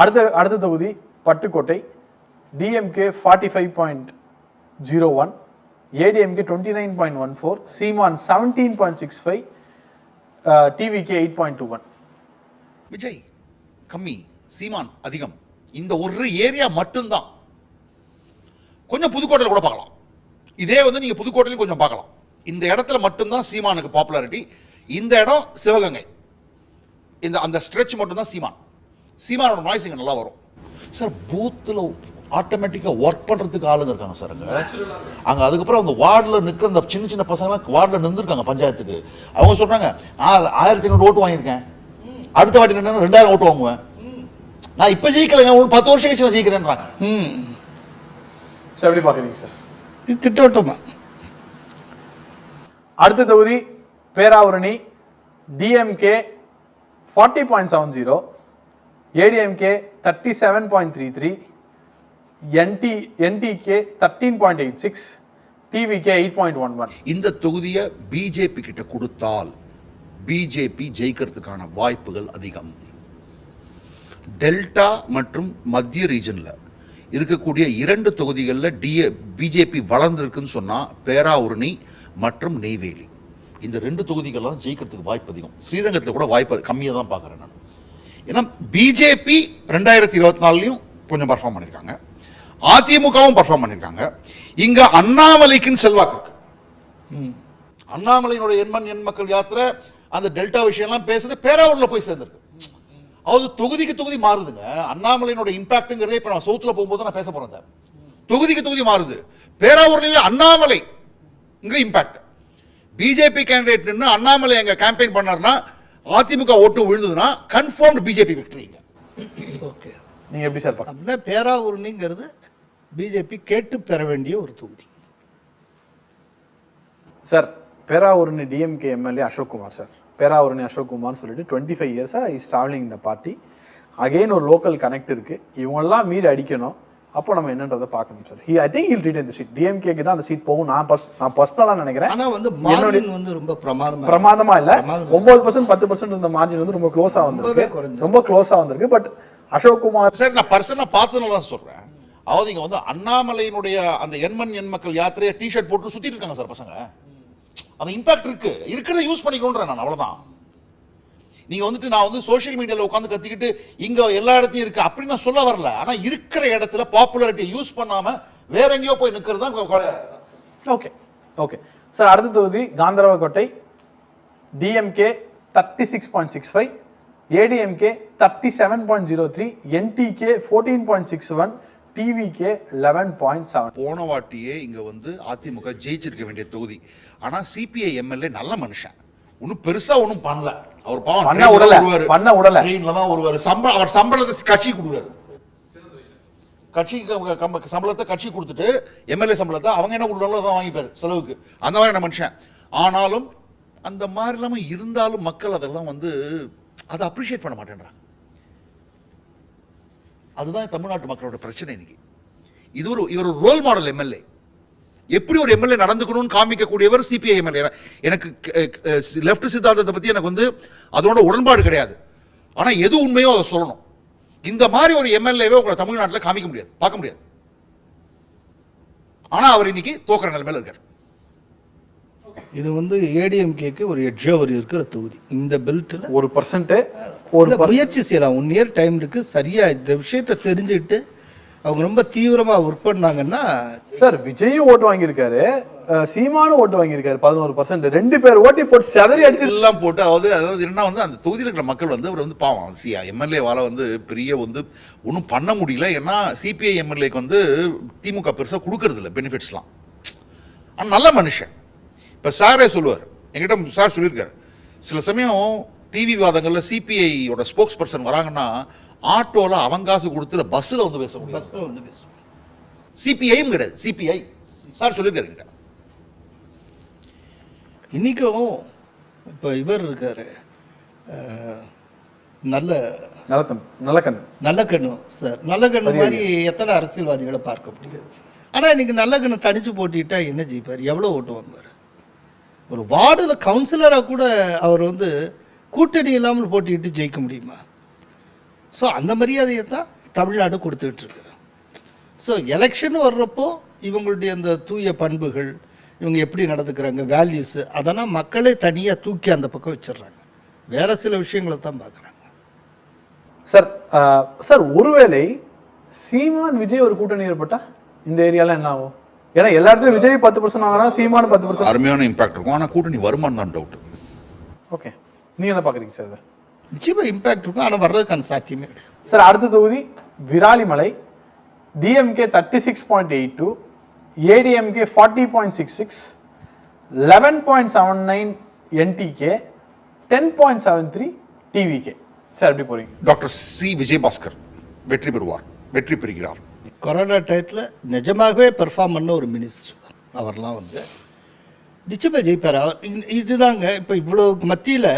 அடுத்த அடுத்த தொகுதி Pattukkottai. DMK forty five point zero one ADMK twenty nine point one four Seeman seventeen point six five TVK eight point two one Vijay கம்மி சீமான் அதிகம். இந்த ஒரு area மட்டும்தான். கொஞ்சம் புதுக்கோட்டையில் கூட பார்க்கலாம். இதே வந்து நீங்கள் புதுக்கோட்டையிலும் கொஞ்சம் பார்க்கலாம். இந்த இடத்துல மட்டும்தான் சீமானுக்கு பாப்புலாரிட்டி இந்த இடம் சிவகங்கை. இந்த அந்த ஸ்ட்ரெச் மட்டும்தான் சீமான் சீமானோட நாய்ஸ் இங்க நல்லா வரும். சார் பூத்தில் ஆட்டோமேட்டிக்காக ஒர்க் பண்ணுறதுக்கு ஆளுங்க இருக்காங்க சார் அங்கே. அங்கே அதுக்கப்புறம் அந்த வார்டில் நிற்கிற அந்த சின்ன சின்ன பசங்களாம் வார்டில் நின்றுருக்காங்க பஞ்சாயத்துக்கு. அவங்க சொல்கிறாங்க நான் ஆயிரத்தி ஐநூறு ஓட்டு வாங்கியிருக்கேன். அடுத்த வாட்டி நின்று ரெண்டாயிரம் ஓட்டு வாங்குவேன். நான் இப்போ ஜெயிக்கலைங்க ஒரு பத்து வருஷம் கழிச்சு நான் ஜெயிக்கிறேன்றாங்க. ம். எப்படி பார்க்குறீங்க சார் இது திட்டவட்டமா. அடுத்த தொகுதி Peravurani DMK forty point seven zero ADMK thirty seven point three three N T NTK thirteen point eight six TVK eight point one one இந்த தொகுதியை பிஜேபி கிட்ட கொடுத்தால் பிஜேபி ஜெயிக்கிறதுக்கான வாய்ப்புகள் அதிகம். டெல்டா மற்றும் மத்திய ரீஜனில் இருக்கக்கூடிய இரண்டு தொகுதிகளில் டிஏ பிஜேபி வளர்ந்துருக்குன்னு சொன்னால் பேராவூரணி மற்றும் நெய்வேலி. இந்த ரெண்டு தொகுதிகள்லாம் ஜெயிக்கிறதுக்கு வாய்ப்பு அதிகம். ஸ்ரீரங்கத்தில் கூட வாய்ப்பு கம்மியாக தான் பார்க்குறேன் நான். ஏன்னா பிஜேபி ரெண்டாயிரத்தி இருபத்தி நாலுலையும் கொஞ்சம் பர்ஃபார்ம் பண்ணியிருக்காங்க அதிமுகவும் பர்ஃபார்ம் பண்ணியிருக்காங்க இங்க அண்ணாமலைக்குன்னு செல்வாக்கு இருக்கு. அண்ணாமலையினுடைய எண்மண் எண் மக்கள் யாத்திரை அந்த டெல்டா விஷயம்லாம் பேசுறது பேராவூர்ல போய் சேர்ந்திருக்கு. அதாவது தொகுதிக்கு தொகுதி மாறுதுங்க. அண்ணாமலையினுடைய இம்பாக்ட்ங்கிறதே இப்ப நான் சவுத்துல போகும்போது நான் பேச சார். தொகுதிக்கு தொகுதி மாறுது. பேராவூர்ல அண்ணாமலை இம்பாக்ட் பிஜேபி கேண்டிடேட் நின்று அண்ணாமலை எங்க கேம்பெயின் பண்ணாருன்னா அதிமுக ஓட்டு விழுந்ததுன்னா கன்ஃபார்ம்டு பிஜேபி விக்டரிங்க ஓகே. நீங்கள் எப்படி சார் அப்படின்னா பேராவூரணிங்கிறது பிஜேபி கேட்டு பெற வேண்டிய ஒரு தொகுதி. Sir Peravurani DMK MLA Ashok Kumar sir. Peravurani Ashok குமார்னு சொல்லிட்டு டுவெண்ட்டி ஃபைவ் இயர்ஸாக இஸ் ட்ராவலிங் இந்த பார்ட்டி அகைன் ஒரு லோக்கல் கனெக்ட் இருக்கு. இவங்கெல்லாம் மீறி அடிக்கணும். அப்போ நம்ம என்னன்றதை பார்க்கணும் sir he I think he'll lead இந்த சீட் டிஎம்கேக்கு தான் அந்த சீட் போகும். நான் பர்ஸ் நான் பர்சனலாக நினைக்கிறேன். ஆனா வந்து மார்ஜின் வந்து ரொம்ப பிரமாதமா பிரமாதமா இல்ல. ஒன்பது பர்சன்ட் பத்து பர்சன்ட் இருந்த மார்ஜின் வந்து ரொம்ப க்ளோஸா வந்திருக்கு. ரொம்ப க்ளோஸா வந்திருக்கு. பட் அசோக் குமார் சார் நான் பர்சனா பார்த்ததுனால தான் சொல்றேன். அதாவது இங்க வந்து அண்ணாமலையினுடைய அந்த எண்மண் எண் மக்கள் யாத்திரையை டிஷர்ட் போட்டு சுத்திட்டு இருக்காங்க சார் பசங்க. அந்த இம்பாக்ட் இருக்கு. இருக்கிறத யூஸ் பண்ணிக்கணுன்றேன் நான் அவ்வளவுதான். நீங்க வந்துட்டு நான் வந்து சோஷியல் மீடியால உட்காந்து கத்திக்கிட்டு இங்க எல்லா இடத்தையும் இருக்கு அப்படின்னு நான் சொல்ல வரல. ஆனா இருக்கிற இடத்துல பாப்புலாரிட்டி யூஸ் பண்ணாம வேற எங்கேயோ போய் நிக்கிறது தான். ஓகே ஓகே சார் அடுத்த தொகுதி Gandarvakottai DMK thirty six point six five ADMK thirty seven point zero three NTK fourteen point six one TVK eleven point seven போன வாட்டியே இங்க வந்து அதிமுக ஜெயிச்சிருக்க வேண்டிய தொகுதி. ஆனா சிபிஐ எம்எல்ஏ நல்ல மனுஷன். ஒன்னும் பெருசா ஒன்றும் பண்ணல. அவர் பாவம் பண்ண விடல, தான். பண்ண விடல. train ல தான் வருவாரு. சம்பளம் அவர் சம்பளத்தை கட்சி கொடுக்குறாரு. கம்ப- சம்பளத்தை கட்சி கொடுத்துட்டு எம்எல்ஏ சம்பளத்தை அவங்க என்ன கொடுக்குறாங்களோ அதான் வாங்கிப்பாரு செலவுக்கு. அந்த மாதிரியான மனுஷன். ஆனாலும் அந்த மாதிரி இல்லாம இருந்தாலும் மக்கள் அதெல்லாம் வந்து அதை அப்ரிஷியேட் பண்ண மாட்டேன்றாங்க. அதுதான் தமிழ்நாட்டு மக்களோட பிரச்சனை இன்னைக்கு. இது ஒரு இவர் ரோல் மாடல் எம்எல்ஏ. எப்படி ஒரு எம்எல்ஏ நடந்துக்கணும்னு காமிக்கக்கூடியவர் சிபிஐ எம்எல்ஏ எனக்கு லெஃப்ட் சித்தாந்தத்தை பத்தி எனக்கு வந்து அதோட உடன்பாடு கிடையாது. ஆனா எது உண்மையோ அதை சொல்லணும். இந்த மாதிரி ஒரு எம்எல்ஏவை உங்களை தமிழ்நாட்டில் காமிக்க முடியாது. பார்க்க முடியாது. ஆனா அவர் இன்னைக்கு தோக்குற நிலைமையில இருக்கார். இது வந்து ஏடிஎம்கேக்கு ஒரு எட்ஜவர் இருக்கிற தொகுதி. இந்த பெல்ட்ல ஒரு பர்சன்ட் ஒரு முயற்சி செய்யலாம். ஒன் இயர் டைம் இருக்கு. சரியா இந்த விஷயத்தை தெரிஞ்சுக்கிட்டு அவங்க ரொம்ப தீவிரமா ஒர்க் பண்ணாங்கன்னா சார் விஜயும் ஓட்டு வாங்கியிருக்காரு சீமானும் ஓட்டு வாங்கியிருக்காரு பதினோரு பர்சன்ட் ரெண்டு பேர் ஓட்டி போட்டு செதறி அடிச்சு எல்லாம் போட்டு அதாவது அதாவது என்ன வந்து அந்த தொகுதியில் இருக்கிற மக்கள் வந்து அவர் வந்து பாவம். சி எம்எல்ஏவால வந்து பெரிய வந்து ஒன்றும் பண்ண முடியல. ஏன்னா சிபிஐ எம்எல்ஏக்கு வந்து திமுக பெருசாக கொடுக்கறது இல்லை பெனிஃபிட்ஸ்லாம் ஆனால் நல்ல மனுஷன். இப்போ சாரே சொல்லுவார். என்கிட்ட சார் சொல்லியிருக்காரு. சில சமயம் டிவி விவாதங்களில் சிபிஐயோட ஸ்போக்ஸ் பர்சன் வராங்கன்னா ஆட்டோவில் அவங்க காசு கொடுத்து பஸ்ஸில் வந்து பேச முடியும் பஸ்ல வந்து பேசுவோம் சிபிஐயும் கிடையாது. சிபிஐ. சார் சொல்லியிருக்காரு இன்னைக்கும் இப்போ இவர் இருக்காரு. நல்ல நல்லத்தம் நல்லக்கண்ணு நல்லக்கண்ணு சார். நல்லக்கண்ணு மாதிரி எத்தனை அரசியல்வாதிகளை பார்க்க முடியாது? ஆனால் இன்னைக்கு நல்லக்கண்ணு தனிச்சு போட்டிட்டா என்ன ஜெயிப்பார்? எவ்வளோ ஓட்டு வாங்குவார்? ஒரு வார்டில் கவுன்சிலராக கூட அவர் வந்து கூட்டணி இல்லாமல் போட்டிட்டு ஜெயிக்க முடியுமா? ஸோ அந்த மரியாதையை தான் தமிழ்நாடு கொடுத்துட்டு இருக்கு ஸோ எலெக்ஷன் வர்றப்போ இவங்களுடைய அந்த தூய பண்புகள் இவங்க எப்படி நடந்துக்கிறாங்க வேல்யூஸு அதெல்லாம் மக்களே தனியாக தூக்கி அந்த பக்கம் வச்சிடுறாங்க. வேற சில விஷயங்களை தான் பார்க்குறாங்க. சார் சார் ஒருவேளை சீமான் விஜய் ஒரு கூட்டணி ஏற்பட்டா இந்த ஏரியால என்ன ஆகும்? ஏன்னா எல்லா இடத்துலயும் விஜய் பத்து பர்சன்ட் வாங்குறான் சீமான் பத்து பர்சன்ட் அருமையான இம்பாக்ட் இருக்கும். ஆனால் கூட்டணி வருமானம் தான் டவுட் ஓகே நீங்க என்ன பாக்குறீங்க சார்? நிச்சயமாக இம்பேக்ட் இருக்கும். ஆனால் வர்றதுக்கான சாத்தியமே கிடையாது சார் அடுத்த தொகுதி Viralimalai DMK thirty six point eight two ADMK forty point six six eleven point seven nine NTK ten point seven three TVK sir எப்படி போறீங்க? Doctor C. விஜயபாஸ்கர் வெற்றி பெறுவார் வெற்றி பெறுகிறார். கொரோனா டயத்தில் நிஜமாகவே பெர்ஃபார்ம் பண்ண ஒரு மினிஸ்டர் அவர்லாம் வந்து நிச்சயமாக ஜெயிப்பார். இதுதாங்க இப்போ இவ்வளோ மத்தியில்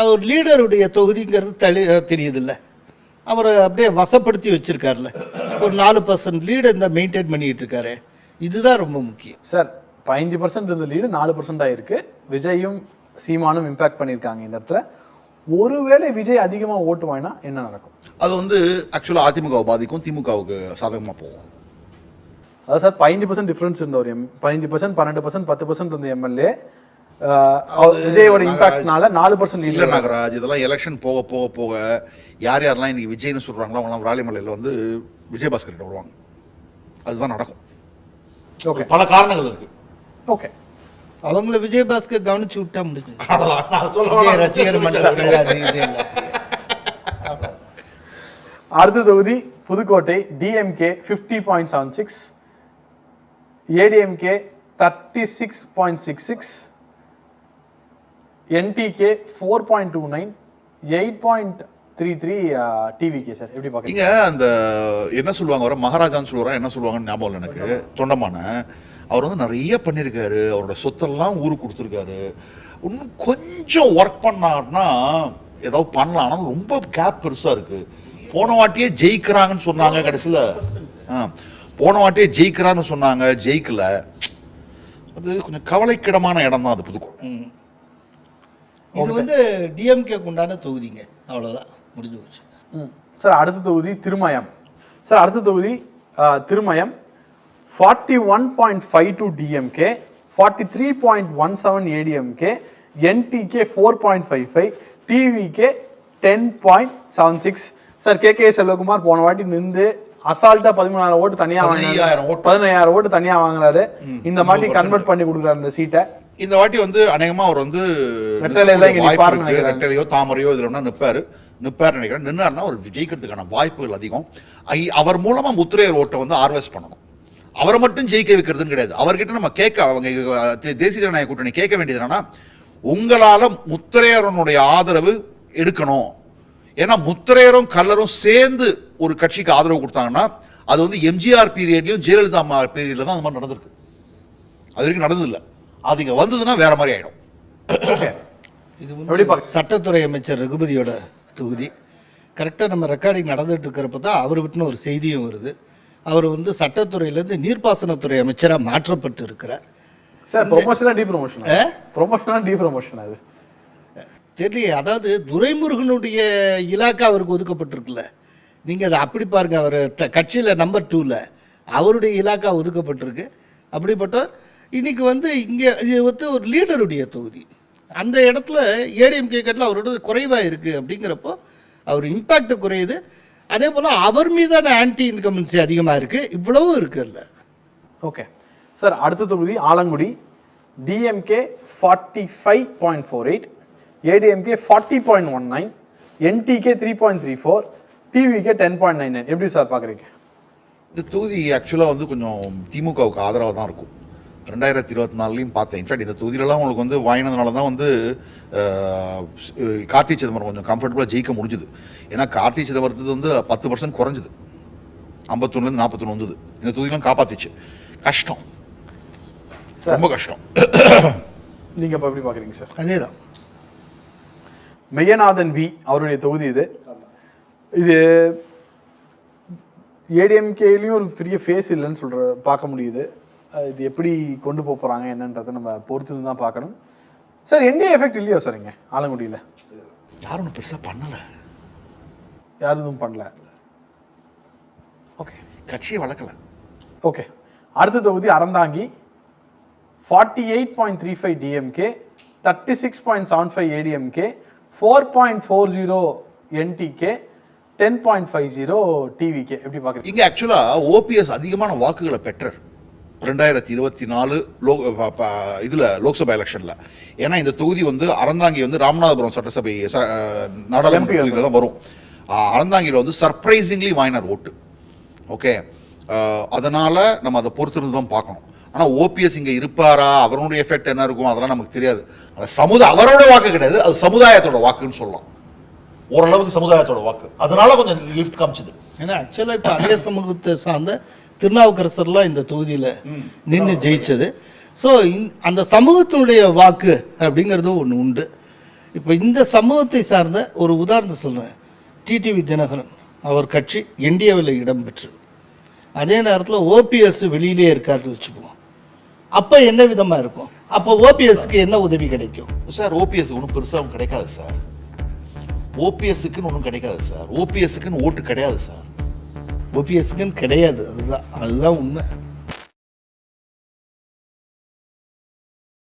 அவர் லீடருடைய தொகுதிங்கிறது தெளி தெரியுதுல்ல. அவரை அப்படியே வசப்படுத்தி வச்சிருக்காருல்ல. ஒரு நாலு பர்சன்ட் லீடு இந்த மெயின்டைன் பண்ணிட்டு இருக்காரு. இதுதான் ரொம்ப முக்கியம். சார் பதினஞ்சு பர்சன்ட் இருந்த லீடு நாலு பர்சன்ட் ஆயிருக்கு. விஜயும் சீமானும் இம்பாக்ட் பண்ணியிருக்காங்க இந்த இடத்துல. ஒருவேளை விஜய் அதிகமாக ஓட்டு வாங்கினா என்ன நடக்கும்? அது வந்து ஆக்சுவலாக அதிமுக பாதிக்கும் திமுகவுக்கு சாதகமாக போகும். அதாவது சார் பதினஞ்சு பர்சன்ட் டிஃபரன்ஸ் இருந்த ஒரு எம் பதினஞ்சு பர்சன்ட் பன்னெண்டு பர்சன்ட் பத்து பர்சன்ட் இருந்த எம்எல்ஏ விஜயோட இம்பாக்ட்னால நாலு பர்சன்ட் இல்ல நாகராஜ் இதெல்லாம் எலெக்ஷன் போக போக போக யார் யாரெல்லாம் இன்னைக்கு விஜய்னு சொல்றாங்களோ அவங்களாம் ராலிமலையில் வந்து விஜயபாஸ்கர் கிட்ட வருவாங்க. அதுதான் நடக்கும். ஓகே. பல காரணங்கள் இருக்கு. ஓகே. அவங்கள விஜயபாஸ்கர் கவனிச்சு விட்டா முடிஞ்சு. ரசிகர். அடுத்த தொகுதி Pudukkottai DMK fifty point seven six ADMK thirty six point six six NTK four point two nine eight point three three TVK sir எப்படி பார்க்குறீங்க? அந்த என்ன சொல்லுவாங்க வர மகாராஜான்னு சொல்லுவாரா? என்ன சொல்லுவாங்கன்னு ஞாபகம் இல்லை எனக்கு. தொண்டமான அவர் வந்து நிறைய பண்ணியிருக்காரு. அவரோட சொத்தெல்லாம் ஊருக்கு கொடுத்துருக்காரு. இன்னும் கொஞ்சம் ஒர்க் பண்ணாருன்னா ஏதாவது பண்ணலாம். ஆனால் ரொம்ப கேப் பெருசா இருக்கு. போன வாட்டியே ஜெயிக்கிறாங்கன்னு சொன்னாங்க கடைசியில். ஆ போன வாட்டியே ஜெயிக்கிறான்னு சொன்னாங்க. ஜெயிக்கல. அது கொஞ்சம் கவலைக்கிடமான இடம் தான் அது புதுக்கோட்டை. இது வந்து டிஎம்கேக்கு உண்டான தொகுதிங்க. அவ்வளோதான் முடிஞ்சு போச்சு. ம். சார் அடுத்த தொகுதி திருமயம். சார் அடுத்த தொகுதி Thirumayam. Forty one point five two DMK forty three point one seven ADMK NTK four point five five TVK ten point seven six sir K K Selvakumar போன வாட்டி நின்று அசால்ட்டா பதிமூணாயிரம் ஓட்டு தனியா வாங்கினாரு. பதினையாயிரம் ஓட்டு தனியா வாங்கினாரு. இந்த மாதிரி 100% கன்வெர்ட் பண்ணி கொடுக்குறாரு இந்த சீட்டை. இந்த வாட்டி வந்து அநேகமா அவர் வந்து. ரெட்டலையோ தாமரையோ இதுல ஒண்ணா நிப்பாரு. நிப்பாரு நினைக்கிறேன். நின்னாருன்னா அவர் ஜெயிக்கிறதுக்கான வாய்ப்புகள் அதிகம். அவர் மூலமா முத்திரையர் ஓட்டை வந்து ஆர்வஸ் பண்ணணும். அவரை மட்டும் ஜெயிக்க வைக்கிறதுன்னு கிடையாது. அவர்கிட்ட நம்ம கேட்க அவங்க தேசிய ஜனநாயக கூட்டணி கேட்க வேண்டியது என்னன்னா உங்களால முத்திரையரனுடைய ஆதரவு எடுக்கணும். ஏன்னா முத்திரையரும் கல்லரும் சேர்ந்து ஒரு கட்சிக்கு ஆதரவு கொடுத்தாங்கன்னா அது வந்து எம்ஜிஆர் பீரியட்லயும் ஜெயலலிதா பீரியட்ல தான் அந்த மாதிரி நடந்திருக்கு. அது வரைக்கும் நடந்ததில்லை. அது இங்க வந்ததுன்னா வேற மாதிரி ஆயிடும். இது வந்து சட்டத்துறை அமைச்சர் ரகுபதியோட தொகுதி. கரெக்டாக நம்ம ரெக்கார்டிங் நடந்துட்டு இருக்கிறப்ப தான் அவர் விட்டுன ஒரு செய்தியும் வருது. அவர் வந்து சட்டத்துறையிலேருந்து நீர்ப்பாசனத்துறை அமைச்சராக மாற்றப்பட்டு இருக்கிறார். சார் ப்ரொமோஷனா டி ப்ரொமோஷன் டி ப்ரொமோஷன் அது. தெரியலையே அதாவது துரைமுருகனுடைய இலாக்கா அவருக்கு ஒதுக்கப்பட்டிருக்குல்ல. நீங்கள் அதை அப்படி பாருங்க அவர் கட்சியில் நம்பர் டூவில் அவருடைய இலாக்கா ஒதுக்கப்பட்டிருக்கு. அப்படிப்பட்ட இன்னைக்கு வந்து இங்கே இது வந்து ஒரு லீடருடைய தொகுதி. அந்த இடத்துல ஏடிஎம்கே கட்டில் அவரோட குறைவாக இருக்குது அப்படிங்கிறப்போ அவர் இம்பேக்ட் குறையுது. அதே போல் அவர் மீதான ஆன்டி இன்கம்பன்சி அதிகமாக இருக்குது இவ்வளவும் இருக்குல்ல ஓகே சார் அடுத்த தொகுதி Alangudi. DMK forty five point four eight ADMK forty point one nine NTK three point three four TVK ten point nine nine எப்படி சார் பார்க்குறீங்க இந்த தொகுதி ஆக்சுவலாக வந்து கொஞ்சம் திமுகவுக்கு ஆதரவாக தான் இருக்கும். ரெண்டாயிரத்தி இருபத்தி நாலுலையும் பார்த்தேன். இன்ஃபேக்ட் இந்த தொகுதியிலலாம் உங்களுக்கு வந்து வாங்கினதுனால தான் வந்து கார்த்தி சிதம்பரம் கொஞ்சம் கம்ஃபர்டபுளாக ஜெயிக்க முடிஞ்சுது. ஏன்னா கார்த்தி சிதம்பரத்துக்கு வந்து பத்து பர்சன்ட் குறைஞ்சுது. ஐம்பத்தொன்னுலேருந்து நாற்பத்தொன்று வந்தது. இந்த தொகுதியெலாம் காப்பாத்திச்சு. கஷ்டம். ரொம்ப கஷ்டம். நீங்கள் இப்போ எப்படி பார்க்குறீங்க சார்? அதே தான் மெய்யநாதன் வி அவருடைய தொகுதி இது. இது ஏடிஎம்கேலையும் ஒரு பெரிய ஃபேஸ் இல்லைன்னு சொல்ற பார்க்க முடியுது. இது எப்படி கொண்டு போக போகிறாங்க என்னன்றதை நம்ம பொறுத்து தான் பார்க்கணும். சார் என்டிஏ எஃபெக்ட் இல்லையோ சார் இங்கே ஆலங்குடியில்? யாரும் ஒன்றும் பெருசாக பண்ணலை. யாரும் எதுவும் பண்ணல. ஓகே கட்சியை வளர்க்கல. ஓகே அடுத்த தொகுதி Aranthangi forty eight point three five DMK thirty six point seven five ADMK four point four zero NTK ten point five zero TVK எப்படி பார்க்குறீங்க? இங்க ஆக்சுவலா ஓபிஎஸ் அதிகமான வாக்குகளை பெற்றார். ரெண்டாயிரத்தி இருபத்தி நாலு லோ ப- ப- இதுல லோக்சபா எலெக்ஷன்ல. ஏன்னா இந்த தொகுதி வந்து அறந்தாங்கி வந்து ராமநாதபுரம் சட்டசபை நாடாளுமன்ற தொகுதியில தான் வரும். அஹ், அறந்தாங்கில வந்து சர்ப்ரைசிங்லி வாங்கினார் ஓட்டு. ஓகே? அதனால நம்ம அதை பொறுத்திருந்து தான் பார்க்கணும். ஆனா ஓபிஎஸ் இங்க இருப்பாரா? அவருடைய எஃபெக்ட் என்ன இருக்கும்? அதெல்லாம் நமக்கு தெரியாது. அந்த சமுதாய அவரோட வாக்கு கிடையாது. அது சமுதாயத்தோட வாக்குன்னு சொல்லலாம். ஓரளவுக்கு சமுதாயத்தோட வாக்கு. அதனால கொஞ்சம் லிஃப்ட் காமிச்சது. ஏன்னா ஆக்சுவலாக இப்போ அதே சமூகத்தை சார்ந்த திருநாவுக்கரசர்லாம் இந்த தொகுதியில் நின்று ஜெயிச்சது. ஸோ அந்த சமூகத்தினுடைய வாக்கு அப்படிங்கிறது ஒன்று உண்டு. இப்போ இந்த சமூகத்தை சார்ந்த ஒரு உதாரணத்தை சொல்லுவேன் டிடிவி தினகரன் அவர் கட்சி என்டிஏவில் இடம்பெற்று. அதே நேரத்தில் ஓபிஎஸ் வெளியிலே இருக்காருன்னு வச்சுப்போம். அப்போ என்ன விதமாக இருக்கும்? அப்போ ஓபிஎஸ்க்கு என்ன உதவி கிடைக்கும்? சார் ஓபிஎஸ் ஒன்றும் பெருசாக கிடைக்காது சார். ஓபிஎஸ்க்குன்னு ஒன்றும் கிடைக்காது சார். ஓபிஎஸ்க்குன்னு ஓட்டு கிடையாது சார். ஓபிஎஸ்க்குன்னு கிடையாது. அதுதான் அதுதான் உண்மை.